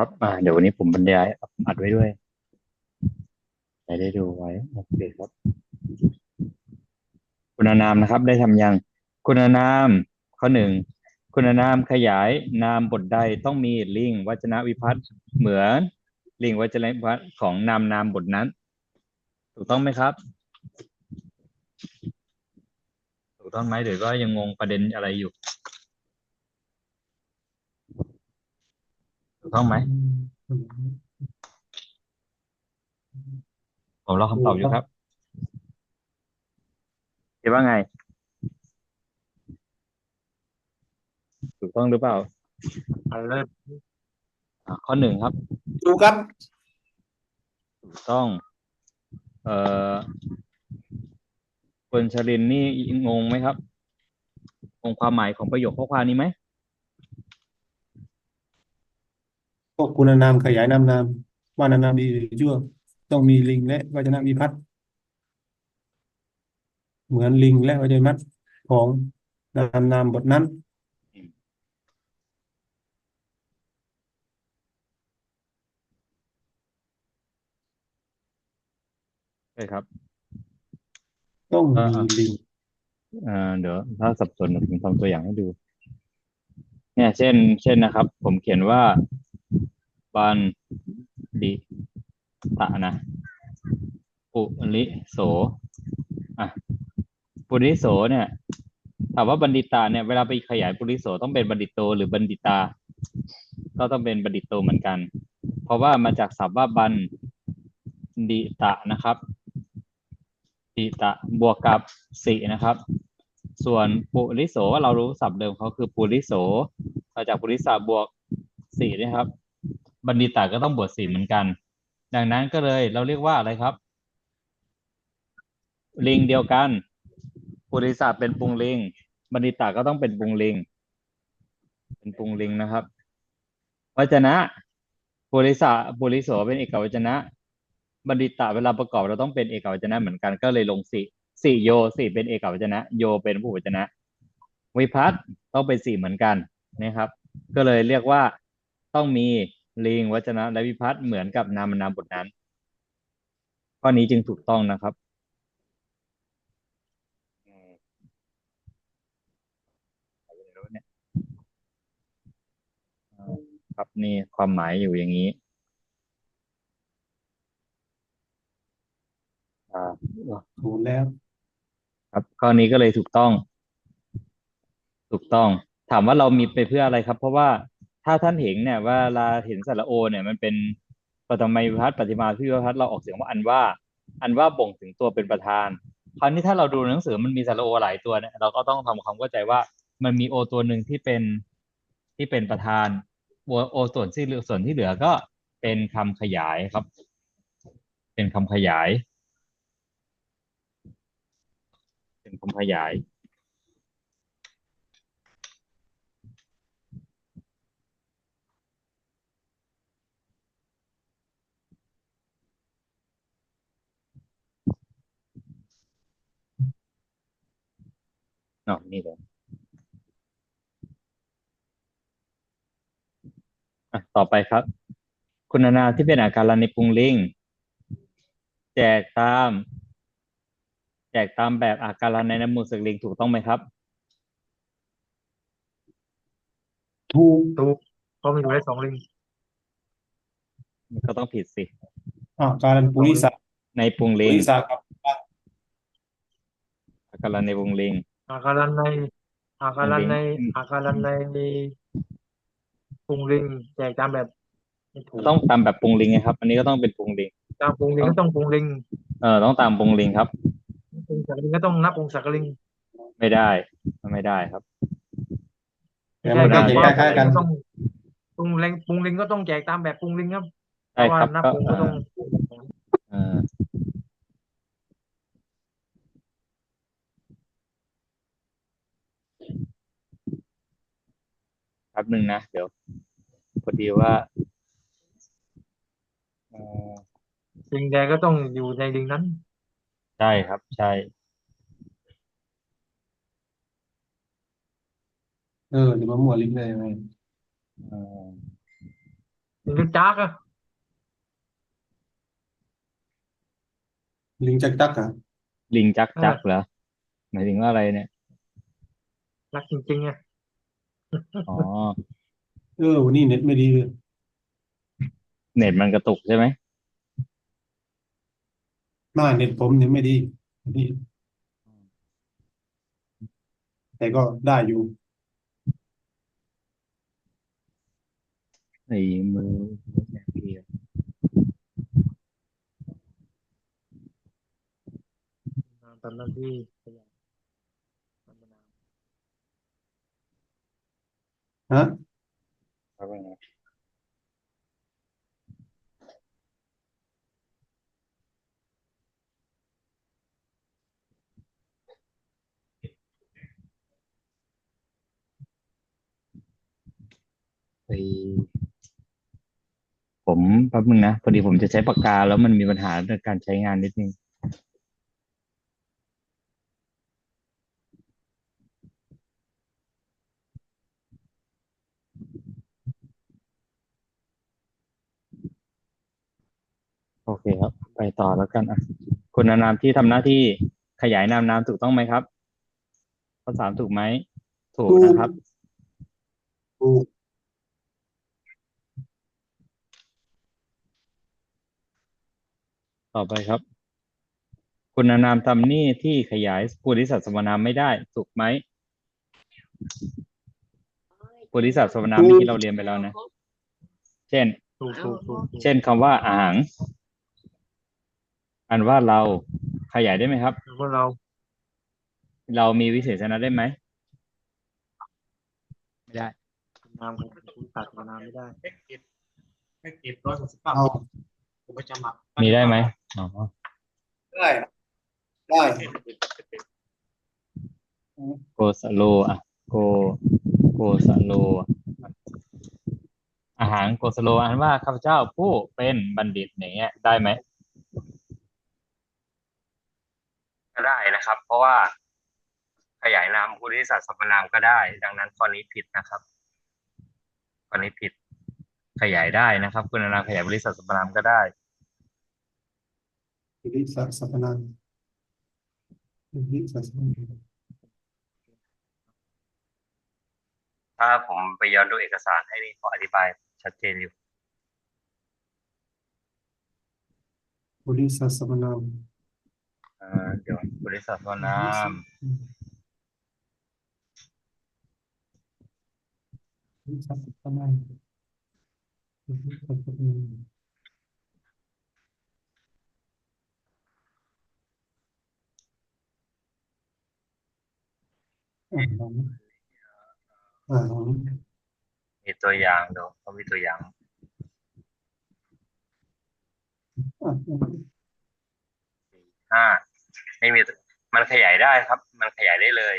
ครับอ่าเดี๋ยววันนี้ผมบรรยายอัดไว้ด้วยได้ดูไว้โอเคครับ คุณนามนะครับ ได้ทำยัง คุณนามข้อหนึ่งคุณนามขยายนามบทใดต้องมีลิงก์วจนะวิพัฒน์เหมือนลิงก์วจนะวิพัฒน์ของนามนามบทนั้น ถูกต้องไหมครับ ถูกต้องไหมหรือก็ยังงงประเด็นอะไรอยู่ ถูกต้องไหมผมรอคำตอบอยู่ครับคิดว่าไง ถูกต้องหรือเปล่าอันเริ่มอ่าข้อหนึ่งครับ ถูกครับ ถูกต้อง เอ่อคุณชลินนี่งงไหมครับ งงความหมายของประโยคข้อความนี้ไหม พวกคุณนามขยายนามนามว่านามนามดีหรือชั่ว ต้องมีลิงและวจนะวิพัฒน์เหมือนลิงและวจนะวิพัฒน์ของนามนามบทนั้นใช่ครับ ต้องอ่ามีอ่าลิงเอ่อเดี๋ยวถ้าสับสนเดี๋ยวผมทำตัวอย่างให้ดู เนี่ย เช่น เช่นนะครับ ผมเขียนว่า บันดิตะนะปุริโสอะปุริโสเนี่ยถามว่าบัณฑิตาเนี่ยเวลาไปขยายปุริโสต้องเป็นบัณฑิตโตหรือบัณฑิตา ก็ต้องเป็นบัณฑิตโตเหมือนกัน เพราะว่ามาจากศัพท์ว่าบัณฑิตะนะครับดิตะบวกกับสินะครับ ส่วนปุริโสเรารู้ศัพท์เดิมเขาคือปุริโสมาจากปุริสาบวกสีนะครับ บัณฑิตาก็ต้องบวกสี่เหมือนกัน ดังนั้นก็เลยเราเรียกว่าอะไรครับ ลิงเดียวกัน ปุริสาเป็นปุงลิง บัณฑิตาก็ต้องเป็นปุงลิง เป็นปุงลิงนะครับวจนะปุริสาปุริโสเป็นเอกวจนะ บัณฑิตาเวลาประกอบเราต้องเป็นเอกวจนะเหมือนกันก็เลยลงสี่สี่โยสี่เป็นเอกวจนะ โยเป็นผู้วจนะ วิพัฒน์ต้องเป็นสี่เหมือนกันนะครับ ก็เลยเรียกว่าต้องมี ลิงวจนะและวิพัฒน์เหมือนกับนามนามบทนั้น ข้อนี้จึงถูกต้องนะครับอืมอะไรไม่รู้เนี่ยอ่าครับนี่ความหมายอยู่อย่างนี้อ่าถูกแล้ว ครับข้อนี้ก็เลยถูกต้อง ถูกต้อง ถามว่าเรามีไปเพื่ออะไรครับ เพราะว่า ถ้าท่านเห็นเนี่ยว่าเราเห็นสระโอเนี่ยมันเป็นปฐมวิพัฒน์ปฏิมาพิวพัฒน์เราออกเสียงว่าอันว่า อันว่าบ่งถึงตัวเป็นประธาน คราวนี้ถ้าเราดูหนังสือมันมีสระโอหลายตัวเนี่ยเราก็ต้องทำความเข้าใจว่ามันมีโอตัวหนึ่งที่เป็นที่เป็นประธานโอโอส่วนที่เหลือส่วนที่เหลือก็เป็นคำขยายครับ เป็นคำขยาย เป็นคำขยาย อ๋อนี่เลยอะต่อไปครับ คุณนามที่เป็นอาการในปุงลิง แจกตาม แจกตามแบบอาการในน้ำมูกสึกลิงถูกต้องไหมครับ ถูกถูกเพราะมันอยู่ในสองลิงมันก็ต้องผิดสิ อ่าการันปุริสาในปุงปุลิงริสากับ อาการในปุงลิง อาการันในอาการันในอืมอาการันในปรุงลิงแจกตามแบบไม่ถูกต้องตามแบบปุงลิงไงครับ อันนี้ก็ต้องเป็นปุงลิง ตามปรุงลิงก็ต้องปรุงลิงเออต้องตามปุงลิงครับปรุงสักลิงก็ต้องนับปรุงสักลิงไม่ได้ไม่ได้ครับแต่มันก็จะคล้ายๆกัน ต้องปรุงลิงปรุงลิงก็ต้องแจกตามแบบปรุงลิงครับเพใช่ราะว่าครับนับก็ปรุงก็ต้อง เออ ป๊บหนึ่งนะ เดี๋ยวพอดีว่าเอ่อลิงแดงก็ต้องอยู่ในลิงนั้น ใช่ครับ ใช่ เออหรือมามั่วลิงได้ยังไงเอ่อลิงจักอะลิงจักจักอะลิงจักจักเหรอหมายถึงว่าอะไรเนี่ย รักจริงๆอะ อ๋อ เออวันนี้เน็ตไม่ดีเลยเน็ตมันกระตุกใช่ไหมหน้าเน็ตผมเนี่ยไม่ดีนี่แต่ก็ได้อยู่ ไอ้มือแสงเพียทำหน้าที่ขยันทำมานาน ฮะครับว่าไงไอ้ผมแป๊บนึงนะพอดีผมจะใช้ปากกาแล้วมันมีปัญหาในการใช้งานนิดนึง โอเคครับ ไป ต่อแล้วกันอะคุณนามที่ทำหน้าที่ขยายนามนามถูกต้องไหมครับ ข้อสามถูกไหม ถูกนะครับ ถูกต่อไปครับ คุณนามทำหนี่ที่ขยายปุริสัตสมนามไม่ได้ ถูกไหมปุริสัตสมนามเมื่อกี้เราเรียนไปแล้วนะ เช่นถูกถูกถูกถูกเช่นคำว่าอาหาง อันว่าเราขยายได้ไหมครับพวกเราเรามีวิเศษณะได้ไหมไม่ได้ นามของคุณตัดมานานไม่ได้แพ็กเกจแพ็กเกจร้อยหกสิบเก้าเอาผมไปจำหมักมีได้ไหมอ๋อได้ได้โกสโลอะโกโกสโลอะอาหารโกสโลอันว่าข้าพเจ้าผู้เป็นบัณฑิตอย่างเงี้ยได้ไหม ก็ได้นะครับ เพราะว่าขยายนามคุณทิสัตว์สรรพนามก็ได้ ดังนั้นข้อนี้ผิดนะครับข้อนี้ผิดขยายได้นะครับ คุณนามขยายบริษัทสรรพนามก็ได้อิริสัสสปนังอิริสัสสปนังถ้าผมไปย้อนดูเอกสารให้นี่เขาอธิบายชัดเจนอยู่บริสัสสปนังอ่า เดี๋ยวบริษัทสรรพนามบริสัสสปนังบริสัสสปนังอ่าลองอ่าลองมีตัวอย่างเดี๋ยวเขามีตัวอย่างอ่าห้า ไม่มีมันขยายได้ครับ มันขยายได้เลย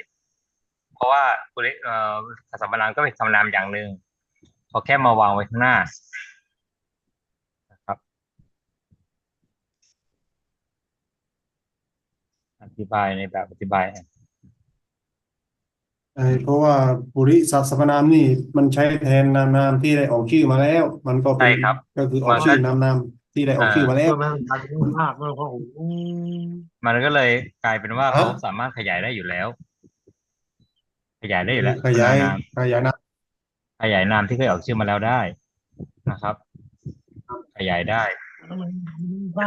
เพราะว่าบริเอ่อสัมปนามก็เป็นคำนามอย่างหนึ่งเขาแค่มาวางไว้ข้างหน้านะครับอธิบายในแบบอธิบายไอ้เพราะว่าบริสัสสปนามนี่ มันใช้แทนนามนามที่ได้ออกชื่อมาแล้ว มันก็เป็ใช่นครับก็คือออกชื่อนามนาม ที่ได้ออกชื่อมาแล้วเพื่อไม่ให้ตัดมากเมื่อเพราะโอ้โหมันก็เลยกลายเป็นว่าฮะเขาสามารถขยายได้อยู่แล้ว ขยายได้อยู่แล้วขยายนามขยายนามขยายนามที่เคยออกชื่อมาแล้วได้นะครับ ขยายได้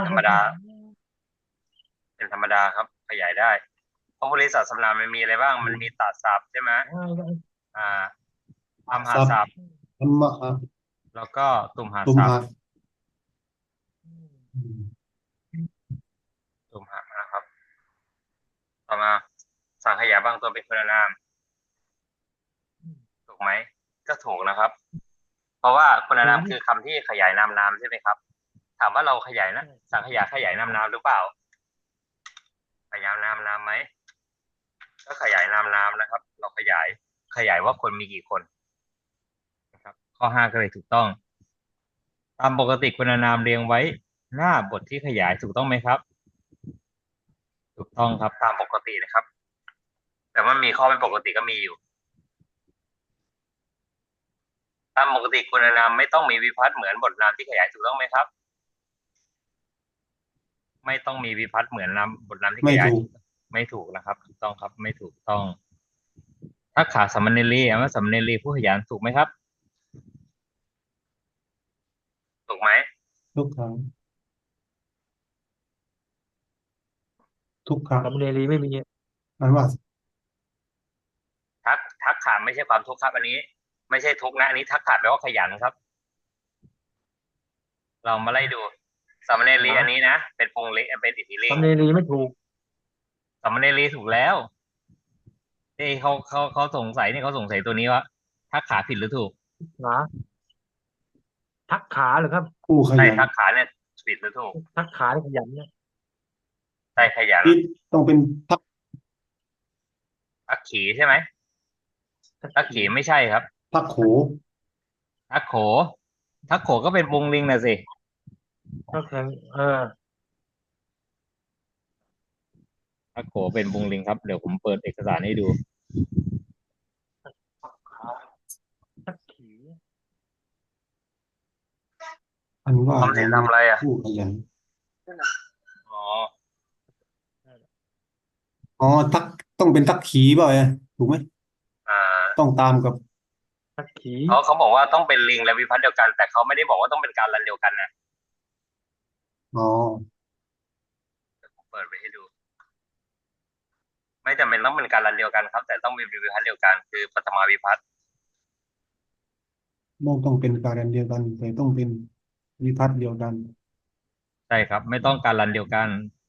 ธรรมดา เป็นธรรมดาครับ ขยายได้เพราะบริษัทสำนามมันมีอะไรบ้าง มันมีตัดศัพท์ใช่ไหมอ่าอัมหาศัพท์ธรรมะแล้วก็ตุมหาตุม ศัพ หะ ท์ตุมหานะครับ ต่อมา สั่งขยายบางตัวเป็นคุณนาม ถูกไหม ก็ถูกนะครับ เพราะว่าคุณนามคือคำที่ขยายนามนามใช่ไหมครับ ถามว่าเราขยายนะสั่งขยายขยายนามนามหรือเปล่า ขยายนามนามไหมก็ขยายนามนามนะครับ เราขยายขยายว่าคนมีกี่คนนะครับ ข้อห้าก็เลยถูกต้อง ตามปกติคุณนามเรียงไว้หน้าบทที่ขยายถูกต้องไหมครับถูก ต้องครับตามปกตินะครับ แต่ว่ามีข้อไม่ปกติก็มีอยู่ ตามปกติคุณนามไม่ต้องมีวิพัฒน์เหมือนบทนามที่ขยายถูกต้องไหมครับ ไม่ต้องมีวิพัฒน์เหมือนนามบทนามที่ขไม่ยายถูกไม่ถูกนะครับถูกต้องครับ ไม่ถูกต้องถ้าขาสมณเนรีอะว่าสมณเนรีผู้ขยันถูกไหมครับ ถูกไหมทุกครั้ง ทุกครั้งสำเนรีไม่มีมันว่าทักทักขาไม่ใช่ความทุกข์ครับ อันนี้ ไม่ใช่ทุกข์นะอันนี้ทักขาแปลว่าขยันครับ เรามาไล่ดูสามเณรีอันนี้นะเป็นปรุงลิเป็นอิทธิลิงสำเนรีไม่ถูกสามเณรีถูกแล้วที่เขาเขาเขาสงสัยเนี่ยเขาสงสัยตัวนี้ว่าทักขาผิดหรือถูกขาทักขาเหรอครับผู้ขใช่ยันทักขาเนี่ยผิดหรือถูกทักขาที่ขยันเนี่ย ใช่ขยันที่ต้องเป็นทักทักขีใช่ไหมทักขีไม่ใช่ครับทักโขทักโขทักโขก็เป็นปรุงลิงนะสิทักแข็งเออทักโขเป็นปรุงลิงครับเดี๋ยวผมเปิดเอกสารให้ดูทักขีอันว่าทำเสียงทำอะไรอะผู้ขยัน อ๋อ อ๋อทักต้องเป็นทักขีเปล่าเนี่ยถูกไหมอ่า ต้องตามกับทักขีเขาเขาบอกว่าต้องเป็นลิงและวิพัฒน์เดียวกัน แต่เขาไม่ได้บอกว่าต้องเป็นการรันเดียวกันนะอ๋อผมเปิดไปให้ดู ไม่จำเป็นต้องเป็นการรันเดียวกันครับ แต่ต้องเป็นวิพัฒน์เดียวกันคือปฐมาวิพัฒน์ไม่ต้องเป็นการเดียวกันแต่ต้องเป็นวิพัฒน์เดียวกันใช่ครับ ไม่ต้องการรันเดียวกัน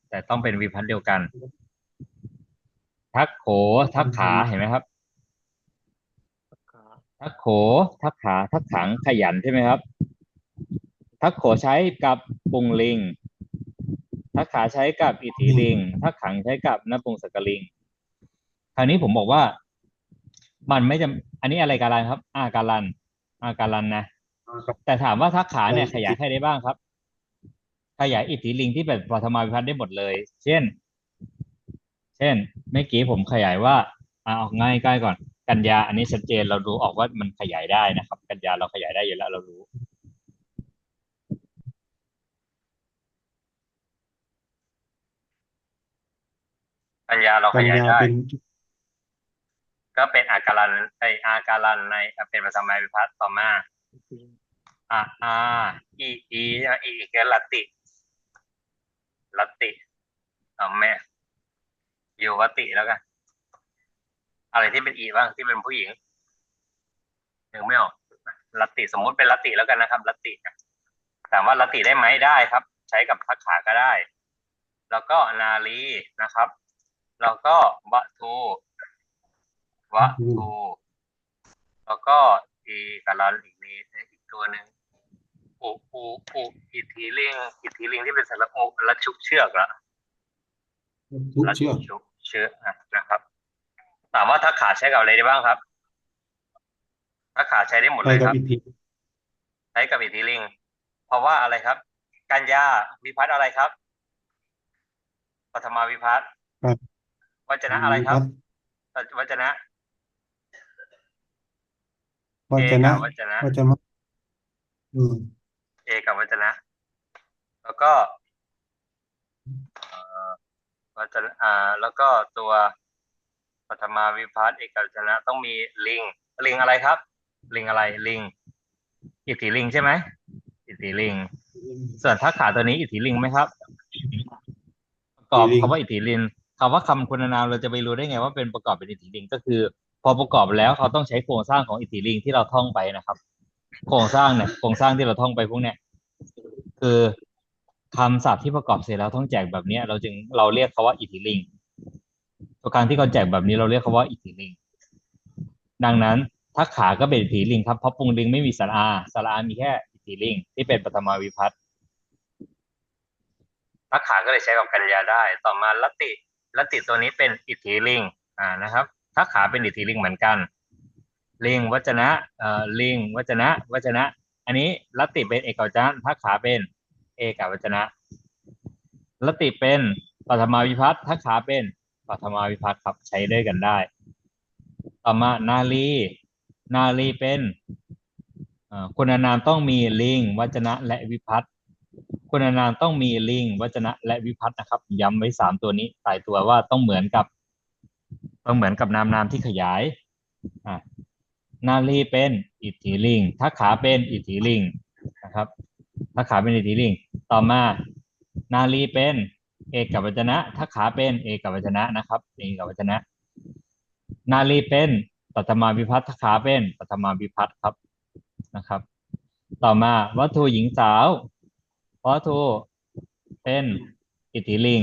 แต่ต้องเป็นวิพัฒน์เดียวกัน ทักโขทักขาเห็นไหมครับทักขาทักโขทักขาทักขังขยันใช่ไหมครับ ทักโขใช้กับปุงลิง ทักขาใช้กับอิทธิลิง ทักขังใช้กับนปุงสกลิง คราวนี้ผมบอกว่า มันไม่จำอันนี้อะไรการันครับ อาการัน อาการันนะแต่ถามว่าทักขาเนี่ยขยายใครได้บ้างครับ ขยายอิทธิลิงที่เป็นปฐมาวิพัฒน์ได้หมดเลย เช่นเช่นเมื่อกี้ผมขยายว่าอ่าเอาง่ายใกล้ก่อน กันยาอันนี้ชัดเจนเราดูออกว่ามันขยายได้นะครับ กันยาเราขยายได้อยู่แล้วเรารู้ กันยาเราขกันยายยาได้เป็นก็เป็นอาการันไออาการันในเป็นปฐมาวิพัฒน์ต่อมาจริงอ่าอ่าอีอีใช่ไหมอีอีคือลัตติลัตติเอาแม่ อยู่วัตติแล้วกัน อะไรที่เป็นอีบ้างที่เป็นผู้หญิงนึกไม่ออกลัตติสมมุติเป็นลัตติแล้วกันนะครับ ลัตตินะถามว่าลัตติได้ไหมได้ครับ ใช้กับทักขาก็ได้ แล้วก็นาลีนะครับ แล้วก็วะทูวะทูแล้วก็อีกาลันอีกนี้อีกตัวหนึ่งอูอูอูอิทธิลิงอิทธิลิงที่เป็นสระโอและชุกเชือกละทุกและเชือกชุก เชือกอะนะครับ ถามว่าทักขาใช้กับอะไรได้บ้างครับทักขาใช้ได้หมดไปเลยกัคบรับอิทธิใช้กับอิทธิลิง เพราะว่าอะไรครับ กัญญาวิพัฒน์อะไรครับปฐมาวิพัฒน์วจนะอะไรครับวจนะวเอจนะกับวจนะวจนะอืมเอกับวจนะ แล้วก็เอ่อ วจนะอ่าแล้วก็ตัวปฐมาวิพัฒน์เอกวจนะต้องมีลิง ลิงอะไรครับ ลิงอะไรลิง อิทธิลิงใช่ไหมอิทธิลิง ส่วนทักขาตัวนี้อิทธิลิงไหมครับประกอบคำว่าอิทธิลิงคำว่าคำคุณนามเราจะไปรู้ได้ไงว่าเป็นประกอบเป็นอิทธิลิง ก็คือ พอประกอบแล้วเขาต้องใช้โครงสร้างของอิทธิลิงที่เราท่องไปนะครับ โครงสร้างเนี่ยโครงสร้างที่เราท่องไปพวกเนี้ยคือ คำศัพท์ที่ประกอบเสร็จแล้วท่องแจกแบบนี้เราจึงเราเรียกเขาว่าอิทธิลิงตัวการที่เขาแจกแบบนี้เราเรียกเขาว่าอิทธิลิง ดังนั้นทักขาก็เป็นอิทธิลิงครับเพราะปุงลิงไม่มีสาระอาสระอามีแค่อิทธิลิง ที่เป็นปฐมวิพัฒน์ทักขาก็เลยใช้กับกัญญาได้ ต่อมาลัตติลัตติตัวนี้เป็นอิทธิลิงอ่านะครับทักขาเป็นอิทธิลิงเหมือนกัน ลิงวัจนะเอ่อลิงวัจนะวัจนะ อันนี้ลัตติเป็นเอกวจนะทักขาเป็น เอกวัจนะลติเป็นปฐมาวิพัฒน์ทักขาเป็นปฐมาวิพัฒน์ครับใช้ด้วยกันได้ต่อมานาลีนาลีเป็นคุณนามต้องมีลิงวัจนะและวิพัตน์คุณนามต้องมีลิงวัจนะและวิพัตน์นะครับ ย้ำไว้สามตัวนี้ตายตัวว่าต้องเหมือนกับต้องเหมือนกับนามนามที่ขยายนาลีเป็นอิทธิลิงทักขาเป็นอิทธิลิงนะครับ ทักขาเป็นอิทธิลิง ต่อมา นาลีเป็นเอกวจนะทักขาเป็นเอกวจนะนะครับเอกวจนะ นาลีเป็นปัตมาวิพัตน์ทักขาเป็นปัตมาวิพัตน์ครับนะครับ ต่อมาวัตถุหญิงสาววัตถุเป็นอิทธิลิง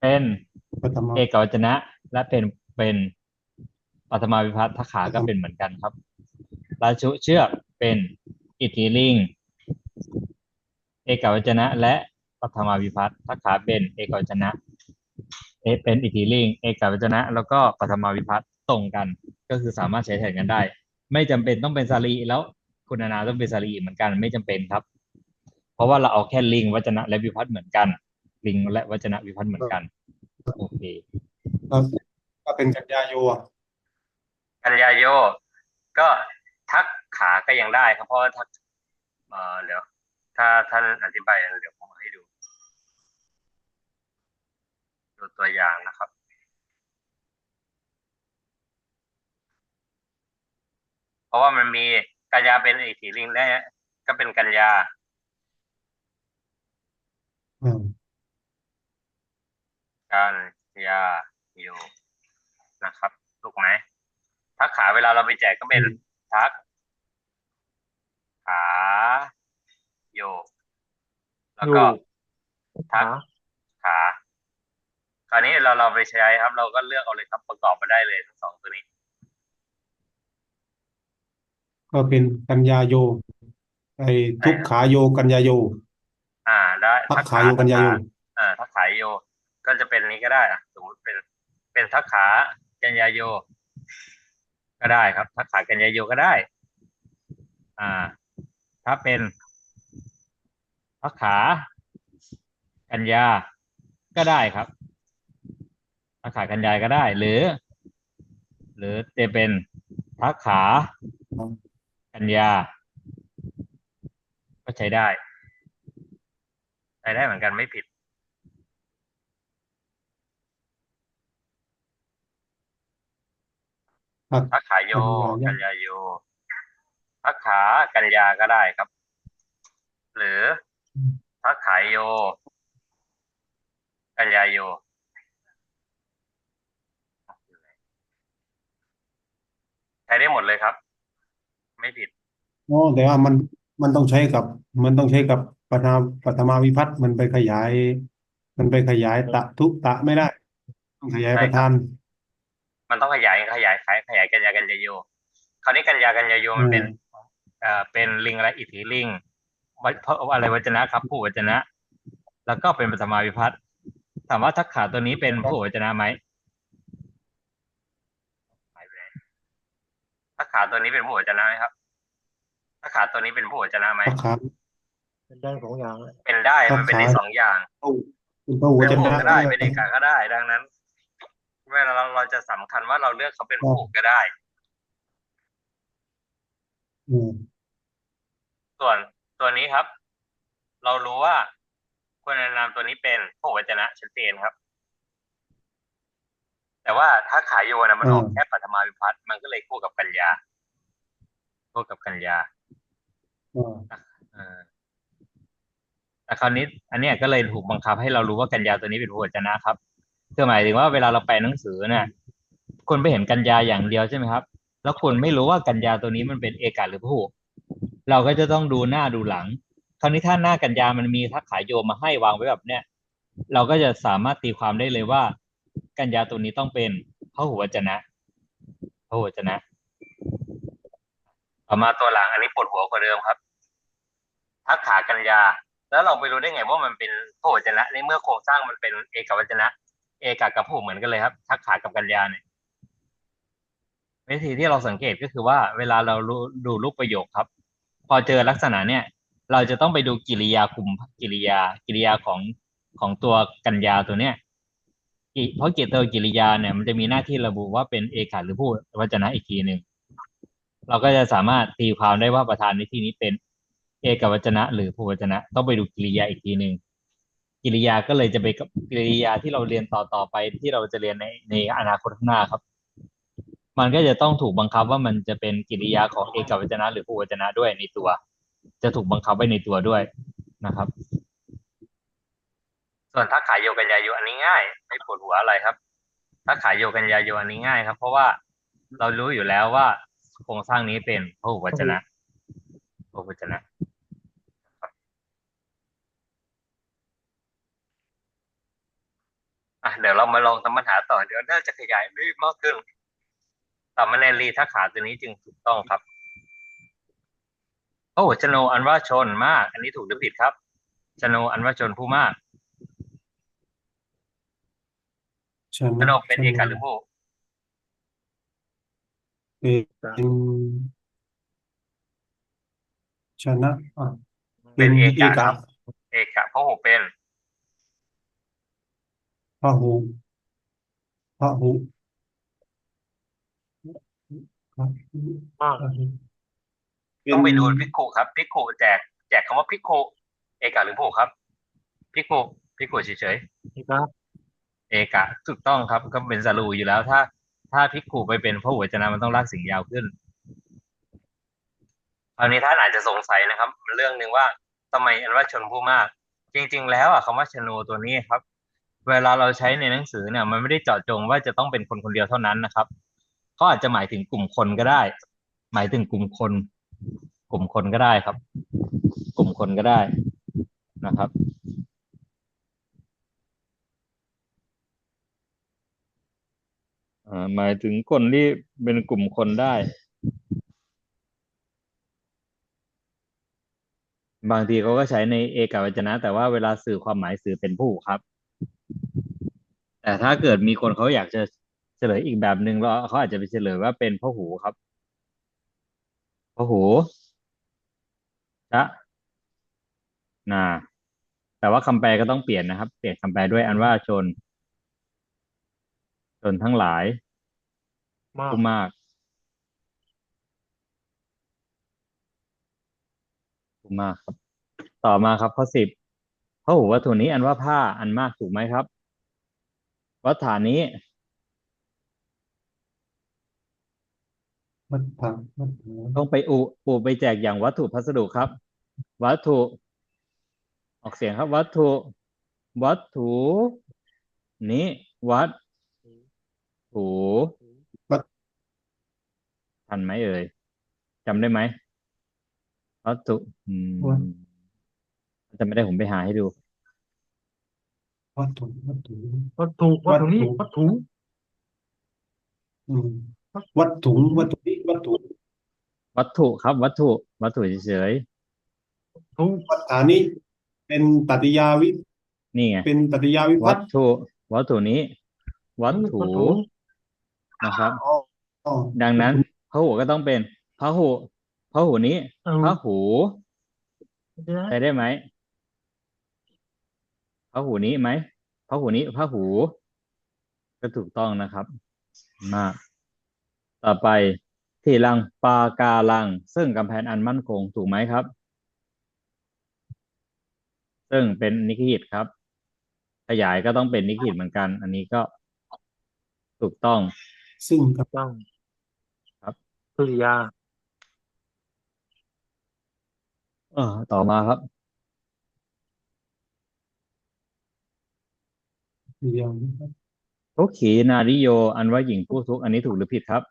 เป็นปัตมาเอกวจนะ และเป็นเป็นปัตมาวิพัตน์ทักขาก็เป็นเหมือนกันครับราชุเชือกเป็น อิทธิลิง เอกวจนะ และปัทมาวิพัตน์ทักขาเป็นเอกวจนะเอเป็นอิทธิลิง เอกวจนะ แล้วก็ปัทมาวิพัตน์ตรงกัน ก็คือสามารถใช้แทนกันได้ ไม่จำเป็นต้องเป็นสารีแล้วคุณนาต้องเป็นสารีเหมือนกันไม่จำเป็นครับ เพราะว่าเราเอาแค่ลิงวจนะ และวิพัตน์เหมือนกัน ลิงและวจนะวิพัตน์เหมือนกันโอเคก็เป็นกัญญาโยกัญญาโย ก็ทัก ขาก็ยังได้ครับเพราะว่าทักเดี๋ยวถ้าท่านอธิบายเดี๋ยวผมให้ดู ดูตัวอย่างนะครับเพราะว่ามันมีกัญญาเป็นอิทธิลิงได้ก็เป็นกัญญาอืมกัญญาโยนะครับ ถูกไหมทักขาเวลาเราไปแจกก็เป็นทัก ขาโยแล้วอยู่ก็ขาขาคราวนี้เราเราไปใช้ครับ เราก็เลือกเอาเลยครับประกอบมาได้เลยทั้งสองตัวนี้ ก็เป็นกัญญาโย ไอ้ทุกขาโยกัญญาโย อ่าได้ทักขาโยกัญญาโยอ่าทักขาโย ก็จะเป็นนี้ก็ได้อะสมมติเป็นเป็นทักขากัญญาโย ก็ได้ครับ ทักขากัญญาโยก็ได้ อ่า ถ้าเป็นทักขา กัญญา ก็ได้ครับทักขากัญญาก็ได้ หรือ หรือจะเป็นทักขา กัญญา ก็ใช้ได้ใช้ได้เหมือนกันไม่ผิดทักทักขาโยกักัญญญาญาโย ทักขากัญญาก็ได้ครับ หรือทักขาโย กัญญาโยใช้ได้หมดเลยครับ ไม่ผิดโอ้แต่ว่ามันมันต้องใช้กับ มันต้องใช้กับปัทมาปัทมาวิพัฒน์มันไปขยาย มันไปขยายตะทุตะไม่ได้ ต้องขยายใช่ประครับธาน มันต้องขยายขยายขยายขยายกัญญากัญญาโยคราวนี้กัญญากัญญาโยมันเป็น เอ่อเป็นลิงอะไรอิทธิลิงวัเพราะอะไรวจนะครับผู้วจนะ แล้วก็เป็นปฐมาวิพัฒน์ถามว่าทักขาตัวนี้เป็นผู้วจนะไหมหายไปไหนทักขาตัวนี้เป็นผู้วจนะไหมครับทักขาตัวนี้เป็นผู้วจนะไหมทักขาเป็นได้สองอย่างเลยเป็นได้มันเป็นได้สองอย่างเป็นพระหัวเป็นจะผู้นะก็ได้เป็นเอกาก็ได้ ดังนั้นเวลาเราเราจะสำคัญว่าเราเลือกเขาเป็นผู้ก็ได้ อืม ส่วนตัวนี้ครับ เรารู้ว่าคุณนามตัวนี้เป็นผู้วจนะชัดเจนครับ แต่ว่าถ้าขายโยนะมันออกแค่ปัทมาวิพัฒน์มันก็เลยคู่กับกัญญาคู่กับกัญญาอ่าเออแต่คราวนี้ อันเนี้ยก็เลยถูกบังคับให้เรารู้ว่ากัญญาตัวนี้เป็นผู้วจนะครับคือหมายถึงว่าเวลาเราแปลหนังสือเนี่ยคุณไปเห็นกัญญาอย่างเดียวใช่ไหมครับ แล้วคุณไม่รู้ว่ากัญญาตัวนี้มันเป็นเอกาหรือผู้ เราก็จะต้องดูหน้าดูหลังคราวนี้ถ้าหน้ากัญญามันมีทักขายโยมาให้วางไว้แบบเนี้ยเราก็จะสามารถตีความได้เลยว่า กัญญาตัวนี้ต้องเป็นพระหุวจนะพระหุวจนะต่อมาตัวหลังอันนี้ปวดหัวกว่าเดิมครับทักขากัญญาแล้วเราไปรู้ได้ไงว่ามันเป็นพระหุวจนะ ในเมื่อโครงสร้างมันเป็นเอกวจนะ เอกกับพหุเหมือนกันเลยครับทักขากับกัญญาเนี่ยวิธีที่เราสังเกตก็คือว่า เวลาเรารูดูรูปประโยคครับ พอเจอลักษณะเนี่ย เราจะต้องไปดูกิริยาคุมกิริยา กิริยาของของตัวกัญญาตัวเนี้ยเพราะเกตตัวกิริยาเนี่ยมันจะมีหน้าที่ระบุว่าเป็นเอกาหรือผู้วจนะอีกทีหนึ่งเราก็จะสามารถตีความได้ว่าประธานในที่นี้เป็น เอกวจนะ หรือพหุวจนะ ต้องไปดูกิริยาอีกทีหนึ่งกิริยาก็เลยจะไปกับกริยาที่เราเรียนต่อต่อไปที่เราจะเรียนในในอนาคตข้างหน้าครับ มันก็จะต้องถูกบังคับว่ามันจะเป็นกิริยาของเอกวจนะ หรือพหุวจนะด้วยในตัว จะถูกบังคับไว้ในตัวด้วยนะครับ ส่วนถ้าขายโยกันยาโยอันนี้ง่าย ไม่ปวดหัวอะไรครับถ้าขายโยกันยาโยอันนี้ง่าย ครับ เพราะว่าเรารู้อยู่แล้วว่าโครงสร้างนี้เป็นพหุวจนะพหุวจนะอะเดี๋ยวเรามาลองทำปัญหาต่อเดี๋ยวน่าจะขยายได้มากขึ้น ตามมาเนรีถ้าขาตัวนี้จึงถูกต้องครับโอ้ชโนอันว่าชนมาก อันนี้ถูกหรือผิดครับชโนอันว่าชนผู้มากชชโนเป็นเอกหรือผู้เป็นชนะอะเป็นเอกเอกครับเอกะเพราะหูเป็นพระหูพระหูพระหู มาก พระหู ต้องไปดูพิกขุครับพิกขุแจกแจกคำว่าพิกขุเอกะหรือผู้ครับพิกขุพิกขุเฉยๆนี่ครับเอกะถูกต้องครับก็เป็นสรูอยู่แล้ว ถ้า ถ้าพิกขุไปเป็นพระหัวจนะมันต้องลากเสิ่งยาวขึ้นคราวนี้ท่านอาจจะสงสัยนะครับ เรื่องหนึ่งว่าทำไมอันว่าชนผู้มาก จริง ๆ แล้วอะคำว่าชนูตัวนี้ครับ เวลาเราใช้ในหนังสือเนี่ย มันไม่ได้เจาะจงว่าจะต้องเป็นคนคนเดียวเท่านั้นนะครับ ก็อาจจะหมายถึงกลุ่มคนก็ได้ หมายถึงกลุ่มคน กลุ่มคนก็ได้ครับ กลุ่มคนก็ได้นะครับ หมายถึงคนที่เป็นกลุ่มคนได้ บางทีเขาก็ใช้ในเอกวจนะ แต่ว่าเวลาสื่อความหมายสื่อเป็นผู้ครับ แต่ถ้าเกิดมีคนเขาอยากจะ เฉลยอีกแบบหนึ่งแล้วเขาอาจจะไปเฉลยว่าเป็นพหูครับพหูจะนาแต่ว่าคำแปลก็ต้องเปลี่ยนนะครับ เปลี่ยนคำแปลด้วยอันว่าชน ชนทั้งหลายมากผู้มากผู้มากครับ ต่อมาครับข้อสิบพหูวัตถุนี้อันว่าผ้าอันมากถูกไหมครับ วัฏฐานนี้ วัฏฏะวัฏฏะต้องไปอุอุไปแจกอย่างวัตถุพัสดุครับ วัตถุ ออกเสียงครับ วัตถุ วัตถุ นี้ วัดถูวัฏทันไหมเอ่ยจำได้ไหมวัตถุอืมจำไม่ได้ผมไปหาให้ดู วัตถุวัตถุวัตถุวัตถุนี้วัตถุอืม วัตถุวัตถุนี้วัตถุวัตถุครับ วัตถุ วัตถุเฉยถุวัฏฐานี้ เป็นตติยาวิ ๆนี่ไงเป็นตติยาวิพัวัตตถุ วัตถุนี้ วัตถุวัตถุนะครับ อ๋ออ๋อดังนั้นพหูก็ต้องเป็นพหูพหูนี้เออพหูเดี๋ยวนะใช้ได้ไหมพหูนี้ไหมพหูนี้พหู ก็ถูกต้องนะครับมาก ต่อไปทีลังปาการัง ซึ่งกำแพงอันมั่นคงถูกไหมครับ ซึ่งเป็นนิกหิตครับ ขยายก็ต้องเป็นนิกหิตเหมือนกัน อันนี้ก็ถูกต้อง ซึ่งกับต้องครับกริยาเออต่อมาครับตติยาวิพัตทุกขีนาริโย อันว่าหญิงผู้ทุกข์อันนี้ถูกหรือผิดครับ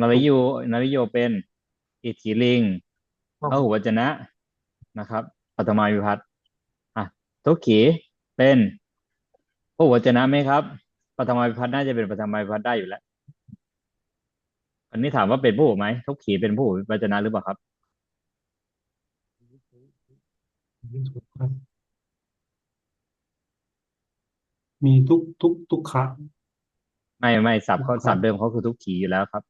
นาริโยนาริโยเป็นอิทธิลิงพหุวจนะนะครับปัตมาวิพัตน์อะทุกขีเป็นพหุวจนะไหมครับปัตมาวิพัตน์น่าจะเป็นปัตมาวิพัตน์ได้อยู่แล้วอันนี้ถามว่าเป็นผู้ไหมทุกขีเป็นผู้วจนะหรือเปล่าครับครับมีทุกทุกทุกขะไม่ไม่สับเขาครับสับเดิมเขาคือทุกขีอยู่แล้วครับ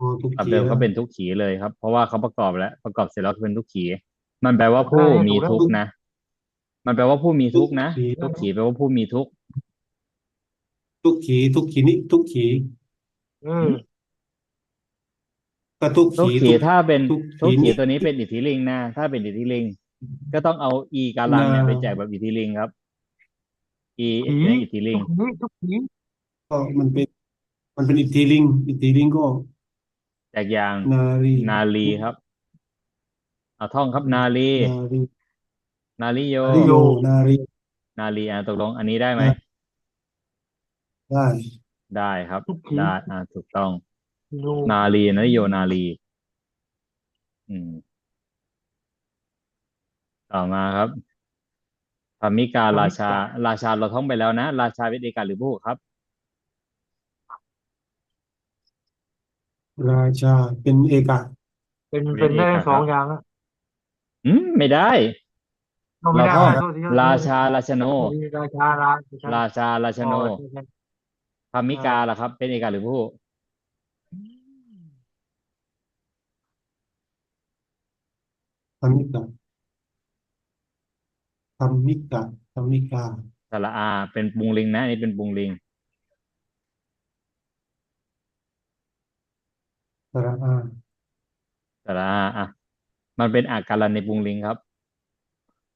อ๋อทุกสับขีเดิมเขาแล้วเป็นทุกขีเลยครับ เพราะว่าเขาประกอบแล้ว ประกอบเสร็จแล้วเป็นทุกขี มันแปลว่าผู้มีทุกข์นะ มันแปลว่าผู้มีทุกข์นะ ทุกขีแปลว่าผู้มีทุกข์ทุกขี ทุกขีนี้ทุกขี อืมก็ทุกทุกขีขีทุกถ้าเป็นทุกทุกขีขีนี่ตัวนี้เป็นอิทธิลิงนะ ถ้าเป็นอิทธิลิง ก็ต้องเอาอีการันเนี่ยนะไปแจกแบบอิทธิลิงครับอีขีในอิทธิลิงทุกขีทุกขีก็มันเป็น มันเป็นอิทธิลิง อิทธิลิงก็ แจกอย่างนารีนาลีครับเอาท่องครับนาลี นารีนาลีโย นารีโยนารีนาลีอะตกลงอันนี้ได้ไหม ได้ ได้ครับทุกขีได้อ่าถูกต้อง โยนาลีนาลีโยนาลี อืม ต่อมาครับพามิการาชา ราชาเราท่องไปแล้วนะ ราชาเป็นเอกาหรือผู้ครับ ราชาเป็นเอกะเป็นเป็เป็นนได้เอกสองครับ อย่างนะอืมไม่ได้ เราไม่ได้เราก็ โทษทีโทษทีราชาราชโนราชาราชาราชาราชโนอ๋อใช่ใช่พามิกาล่ะครับ เป็นเอกาหรือผู้ ธรรมิกะธรรมิกะธรรมิกาสระอา เป็นปุงลิงนะอันนี้เป็นปุงลิง สระอาสระอาอะมันเป็นอาการันในปุงลิงครับ